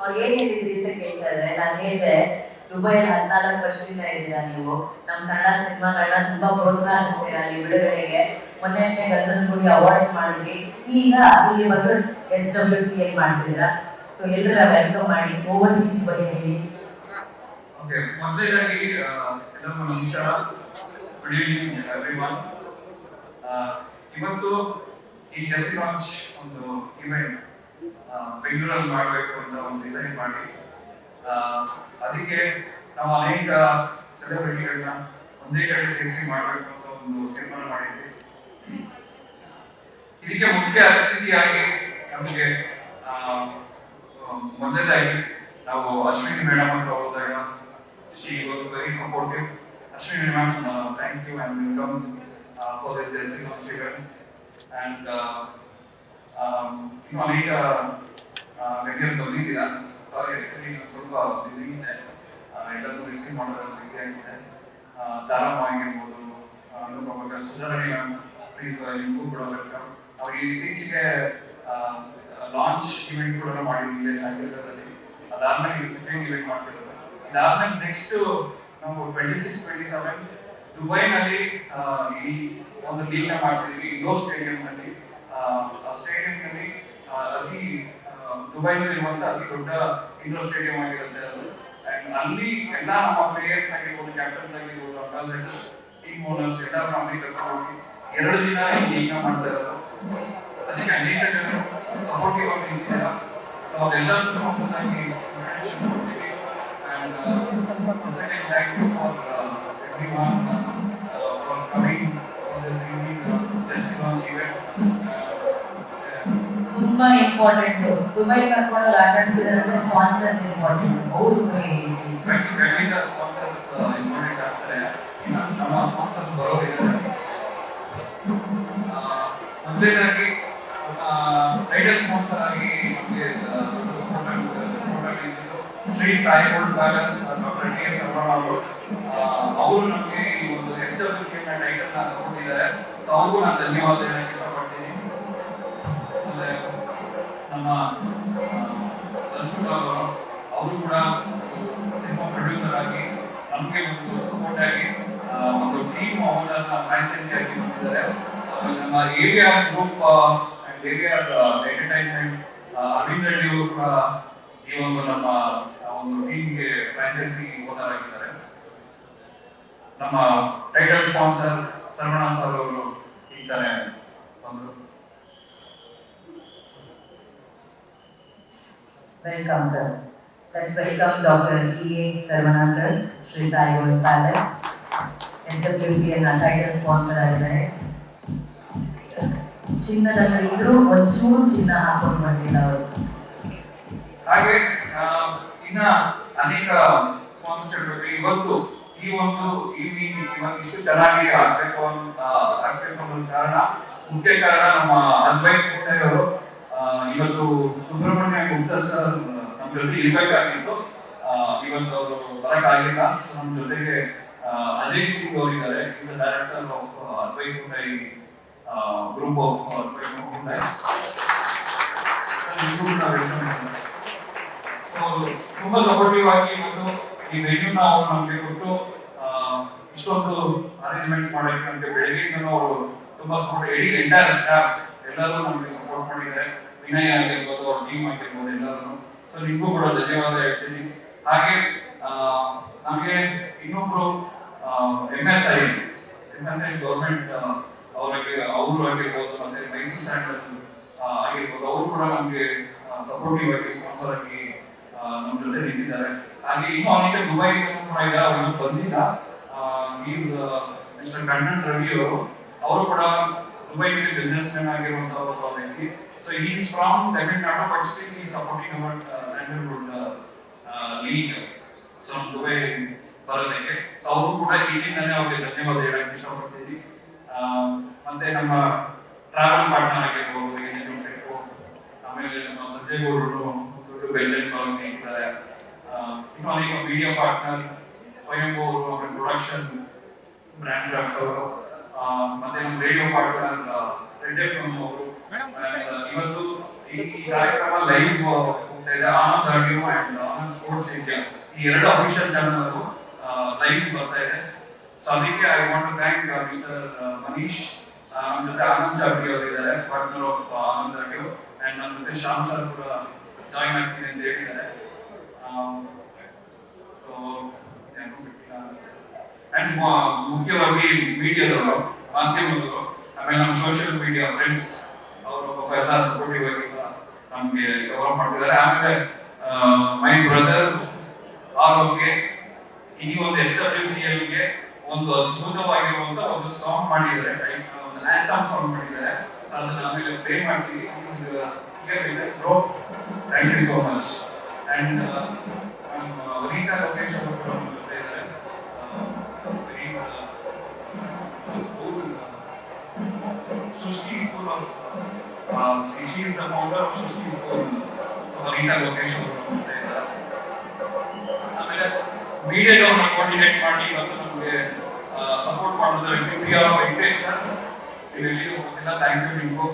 ಅವ್ರು ಏನ್ ಹೇಳಿದ್ರಿ ಅಂತ ಕೇಳ್ತಾ ಇದ್ದಾರೆ. ನಾನು ಹೇಳಿದೆ ದುಬೈಲಿ ಹದಿನಾಲ್ಕು ವರ್ಷದಿಂದ ಇದ್ದೀರಾ ನೀವು? ನಮ್ಮ ಕನ್ನಡ ಸಿನಿಮಾಗಳನ್ನ ತುಂಬಾ ಪ್ರೋತ್ಸಾಹಿಸ್ತೀರಾ ನೀವು ಬಿಡುಗಡೆಗೆ? ಮೊನ್ನೆ ಅಷ್ಟೇ ಗಂಧದ ಗುಡಿ ಅವಾರ್ಡ್ಸ್ ಮಾಡಿದ್ರಿ ಈಗ ಇಲ್ಲಿ ಬಂದು ಎಸ್ ಡಬ್ಲ್ಯೂ ಸಿ ಎಲ್ ಮಾಡ್ತಿದ್ದೀರಾ? ಸೊ ಎಲ್ಲರ ವೆಲ್ಕಮ್ ಮಾಡಿ ಓವರ್ಸೀಸ್ ಬಗ್ಗೆ ಹೇಳಿ. ಓಕೆ ಇವತ್ತು ಈ ಜಸ್ಟ್ ಲಾಂಚ್ ಒಂದು ಇವೆಂಟ್ ಬೆಂಗಳೂರಲ್ಲಿ ಮಾಡಬೇಕು ಅಂತ ಒಂದು ಡಿಸೈನ್ ಮಾಡಿ ಆ, ಅದಕ್ಕೆ ನಾವು ಅನೇಕ ಸೆಲೆಬ್ರಿಟಿಗಳನ್ನ ಒಂದೇ ಕಡೆ ಸೇರಿಸಿ ಮಾಡಬೇಕು ಅಂತ ಒಂದು ತೀರ್ಮಾನ ಮಾಡಿದ್ವಿ ಇದಕ್ಕೆ ಮುಖ್ಯ ಅತಿಥಿಯಾಗಿ ನಮಗೆ ಆ, ಮೊದಲನೇದಾಗಿ ನಾವು ಅಶ್ವಿನಿ ಮೇಡಮ್ ಹತ್ರ ಹೋದಾಗ she was very supportive Ashwini ma'am thank you and welcome for this ಜೆಸಿಂಗ್ ಆನ್ ಚಿಕನ್ ಆ್ಯಂಡ್ ಇನ್ನು ಅನೇಕ ಗಣ್ಯರು ಬಂದಿದ್ದೀರಾ ಸಾರಿ ಆಕ್ಚುಲಿ ಸ್ವಲ್ಪ ಬ್ಯುಸಿ ಇದೆ ಎಲ್ಲರೂ ರಿಸೀವ್ ಮಾಡೋದ್ರಲ್ಲಿ ಬ್ಯುಸಿ ಆಗಿದೆ ತಾರಮ್ಮ ಆಗಿರ್ಬೋದು ಅನುಭವ ಸುಧಾರಣೆ ನಿಮಗೂ ಕೂಡ ವೆಲ್ಕಮ್ ಅವ್ರಿಗೆ ಇತ್ತೀಚೆಗೆ ಲಾಂಚ್ ಇವೆಂಟ್ ಕೂಡ ಮಾಡಿದ್ವಿ ಸಂಗೀತದಲ್ಲಿ ಅದಾದ್ಮೇಲೆ ಈಗ ಸೆಕೆಂಡ್ ಇವೆಂಟ್ ಮಾಡ್ತಿರೋದು. ಅದಾದ್ಮೇಲೆ ನೆಕ್ಸ್ಟ್ ನಾವು ಟ್ವೆಂಟಿ ಸಿಕ್ಸ್ ಟ್ವೆಂಟಿ ಸೆವೆನ್ ದುಬೈನಲ್ಲಿ ಈ ಒಂದು ಲೀಗ್ ಮಾಡ್ತಿದ್ವಿ ಇಂಡೋರ್ ಸ್ಟೇಡಿಯಂ ನಲ್ಲಿ. ಆ ಸ್ಟೇಡಿಯಂ ನಲ್ಲಿ ಅತಿ ದುಬೈನಲ್ಲಿ ಇರುವಂತ ಅತಿ ದೊಡ್ಡ ಇಂಡೋರ್ ಸ್ಟೇಡಿಯಂ ಆಗಿರುತ್ತೆ ಅದು. ಅಂಡ್ ಅಲ್ಲಿ ಎಲ್ಲ ನಮ್ಮ ಪ್ಲೇಯರ್ಸ್ ಆಗಿರ್ಬೋದು ಕ್ಯಾಪ್ಟನ್ಸ್ ಆಗಿರ್ಬೋದು ಅಂಬಾಸಿಡರ್ಸ್ ಟೀಮ್ ಓನರ್ಸ್ ಎಲ್ಲ ಫ್ಯಾಮಿಲಿ ಕರ್ಕೊಂಡು ಎರಡು ದಿನ ಇಲ್ಲಿ ಈಗ ಮಾಡ್ತಾ ಇರೋದು. ಅದಕ್ಕೆ ಅನೇಕ ಸಪೋರ್ಟಿವ್ ಆಗಿ so and second thank you for for coming this ತುಂಬಾ ಇಂಪಾರ್ಟೆಂಟ್ ದುಬೈ ಕರ್ಕೊಂಡು ಆಟ ಆಡಿಸಿದ್ರೆ ಸ್ಪಾನ್ಸರ್ಸ್ ಇಂಪಾರ್ಟೆಂಟ್ ಅವ್ರು ಇನ್ನು ನಮ್ಮ ಸ್ಪಾನ್ಸರ್ಸ್ ಬರೋರಿದ್ದಾರೆ. ಮೊದಲನೇದಾಗಿ ಟೈಟಲ್ ಸ್ಪಾನ್ಸರ್ ಆಗಿ ನಮಗೆ ಸಪೋರ್ಟ್ ಆಗಿದ್ದು ಶ್ರೀ ಸಾಯಿ ಗೋಲ್ಡ್ ಅವರು. ನಮಗೆ ಈ ಒಂದು ಎಸ್ ಡಬ್ಲ್ಯೂ ಸಿ ಟೈಟಲ್ ತಗೊಂಡಿದ್ದಾರೆ. ನಾನು ಧನ್ಯವಾದ ಹೇಳಕ್ಕೆ ಇಷ್ಟಪಡ್ತೀನಿ. ನಮ್ಮ ಅವರು ಕೂಡ ಸಿನಿಮಾ ಪ್ರೊಡ್ಯೂಸರ್ ಆಗಿ ನಮಗೆ ಒಂದು ಸಪೋರ್ಟ್ ಆಗಿ ಒಂದು ಟೀಮ್ ಅವರನ್ನ ಫ್ರಾಂಚೈಸಿ ಆಗಿ ಬಂದಿದ್ದಾರೆ ನಮ್ಮ area group and area entertainment Arvind Reddy ಅವರು ಕೂಡ ಈ ಒಂದು ನಮ್ಮ ಒಂದು ಟೀಮ್ಗೆ ಫ್ರಾಂಚೈಸಿ ಓನರ್ ಆಗಿದ್ದಾರೆ ನಮ್ಮ ಟೈಟಲ್ ಸ್ಪಾನ್ಸರ್ ಸರ್ವಣ ಸರ್ ಅವರು ಈ ಬಂದರು Welcome, sir. Let's welcome Dr. T.A. Sarvana, sir, Sri Sai Gold Palace, SWCL ನ ಟೈಟಲ್ ಸ್ಪಾನ್ಸರ್ ಆಗಿದ್ದಾರೆ ಚಿನ್ನದಲ್ಲಿ ಇದ್ರು ಒಂಚೂರು ಚಿನ್ನ ಹಾಕೊಂಡು ಬಂದಿಲ್ಲ ಅವರು ಹಾಗೆ ಇನ್ನ ಅನೇಕ ಸ್ಪಾನ್ಸರ್ಶಿಪ್ ಇವತ್ತು ಈ ಒಂದು ಈವ್ನಿಂಗ್ ಇವತ್ತು ಇಷ್ಟು ಚೆನ್ನಾಗಿ ಆಗ್ಬೇಕು ಅಂತ ಆಗ್ಬೇಕು ಅನ್ನೋ ಕಾರಣ ಮುಖ್ಯ ಕಾರಣ ನಮ್ಮ ಪುಟ್ಟಯ್ಯ ಅವರು ಇವತ್ತು ಸುಬ್ರಹ್ಮಣ್ಯ ಗುಪ್ತಾ ಸರ್ ನಮ್ಮ ಜೊತೆ ಇರ್ಬೇಕಾಗಿತ್ತು ಇವತ್ತು ಅವರು ಬರಕ್ಕಾಗಿಲ್ಲ. ಸೊ ನಮ್ಮ ಜೊತೆಗೆ ಅಜಯ್ ಸಿಂಗ್ ಅವರಿದ್ದಾರೆ. Is director of Advai group of Advai ಮಾಡ್ತೀವಿ. ಸೊ ತುಂಬಾ ಸಪೋರ್ಟಿವ್ ಆಗಿ ಇವತ್ತು ಈ ವೆನ್ಯೂ ನಾವು ನಮಗೆ ಕೊಟ್ಟು ಇಷ್ಟೊಂದು ಅರೇಂಜ್ಮೆಂಟ್ಸ್ ಮಾಡಕ್ಕೆ ನಮಗೆ ಅವರು ತುಂಬಾ ಸಪೋರ್ಟ್ ಇಡೀ ಎಂಟೈರ್ ಸ್ಟಾಫ್ ಎಲ್ಲರೂ ನಮಗೆ ಸಪೋರ್ಟ್ ಮಾಡಿದ್ದಾರೆ. ವಿನಯ್ ಆಗಿರ್ಬೋದು, ಅವ್ರ ಟೀಮ್ ಆಗಿರ್ಬೋದು ಎಲ್ಲರೂ ಸೊ ನಿಮಗೂ ಕೂಡ ಧನ್ಯವಾದ ಹೇಳ್ತೀನಿ. ಹಾಗೆ ನಮಗೆ ಇನ್ನೊಬ್ರು M S I M S I government ಅವರಿಗೆ, ಅವರು ಆಗಿರ್ಬೋದು, ಮತ್ತೆ ಮೈಸೂರು ಸ್ಯಾಂಡಲ್ ಆಗಿರ್ಬೋದು, ಅವರು ಕೂಡ ನಮಗೆ ಸಪೋರ್ಟಿವ್ ಆಗಿ ಸ್ಪಾನ್ಸರ್ ಆಗಿ ನಮ್ಮ ಜೊತೆ ನಿಂತಿದ್ದಾರೆ. ಹಾಗೆ ಇನ್ನು ಅವನಿಗೆ ದುಬೈ ಕೂಡ ಇದ್ದಾರೆ ಅವನು ಬಂದಿಲ್ಲ. ಈಸ್ ಮಿಸ್ಟರ್ ಕಣ್ಣನ್ ರವಿ ಅವರು ಅವರು ಕೂಡ ದುಬೈನಲ್ಲಿ ಬಿಸ್ನೆಸ್ ಮ್ಯಾನ್ ಆಗಿರುವಂತ ಒಬ್ಬ ವ್ಯಕ್ತಿ. So is from Tamil Nadu but still ಈ supporting our Sandalwood league so Dubai ಬರೋದಕ್ಕೆ. ಸೊ ಅವರು ಕೂಡ ಇಲ್ಲಿಂದಾನೆ ಅವ್ರಿಗೆ ಧನ್ಯವಾದ ಹೇಳಕ್ಕೆ ಇಷ್ಟಪಡ್ತೀನಿ. ಮತ್ತೆ ನಮ್ಮ ಟ್ರಾವೆಲ್ ಪಾರ್ಟ್ನರ್ ಆಗಿರ್ಬೋದು ಆಮೇಲೆ ನಮ್ಮ ಸಂಜಯ್ ಗೌಡರು ದೊಡ್ಡ ಬೆಲ್ಲೆಟ್ ಇದ್ದಾರೆ ಇನ್ನು ಅನೇಕ ಮೀಡಿಯಾ ಪಾರ್ಟ್ನರ್ ಸ್ವಯಂ ಅವರು, ಅವರ ಪ್ರೊಡಕ್ಷನ್ ಬ್ರ್ಯಾಂಡ್ ಕ್ರಾಫ್ಟ್ ಅವರು ಮತ್ತೆ ನಮ್ಮ ರೇಡಿಯೋ ಪಾರ್ಟ್ನರ್ ರೆಡ್ ಎಫ್ ಅವರು ಇವತ್ತು ಈ ಕಾರ್ಯಕ್ರಮ ಲೈವ್ ಹೋಗ್ತಾ ಇದೆ. Anand audio and Anand sports India ಈ ಎರಡು ಅಫಿಷಿಯಲ್ ಚಾನಲ್ ಲೈವ್ ಬರ್ತಾ ಇದೆ. ಸೊ ಅದಕ್ಕೆ I want to thank mister Manish ನಮ್ಮ ಜೊತೆ ಆನಂದ್ ಚಾವ್ರಿ ಅವರು ಇದ್ದಾರೆ partner of Anand audio and ನಮ್ಮ ಜೊತೆ ಶ್ಯಾಮ್ ಸರ್ ಕೂಡ ಜಾಯಿನ್ ಆಗ್ತೀನಿ ಅಂತ ಹೇಳಿದ್ದಾರೆ. ಸೊ ಅಂಡ್ ಮುಖ್ಯವಾಗಿ ಮೀಡಿಯಾದವರು, ಮಾಧ್ಯಮದವರು, ಆಮೇಲೆ ನಮ್ಮ ಸೋಷಿಯಲ್ ಮೀಡಿಯಾ ಫ್ರೆಂಡ್ಸ್ ಅವರು ಪಾಪ ಎಲ್ಲ ಸಪೋರ್ಟಿವ್ ಆಗಿ ನಮಗೆ ಕವರ್ ಮಾಡ್ತಿದ್ದಾರೆ. ಆಮೇಲೆ ಮೈ ಬ್ರದರ್ ಆರೋಗ್ಯ ಈ ಒಂದು ಎಸ್ ಸಿ ಎಲ್ಗೆ ಒಂದು ಅದ್ಭುತವಾಗಿರುವಂತ ಒಂದು ಸಾಂಗ್ ಮಾಡಿದ್ದಾರೆ? ಒಂದು ಆಂಥಮ್ ಸಾಂಗ್ ಮಾಡಿದ್ದಾರೆ. ಅದನ್ನ ಆಮೇಲೆ ಪ್ಲೇ ಮಾಡ್ತೀವಿ. Thank you so much and Reeta Lokesh ಅವರು ವನಿತಾ ಲೋಕೇಶ್ ಆಮೇಲೆ ಮೀಡಿಯಾದವ್ರನ್ನ ಕೋಆರ್ಡಿನೇಟ್ ಮಾಡಿ ಇವತ್ತು ನಮಗೆ ಸಪೋರ್ಟ್ ಮಾಡಿದ್ರೆ ಪ್ರಿಯಾ ವೆಂಕಟೇಶ್ ಸರ್ ಇಲ್ಲಿ ಗೊತ್ತಿಲ್ಲ. ಥ್ಯಾಂಕ್ ಯು ನಿಮಗೂ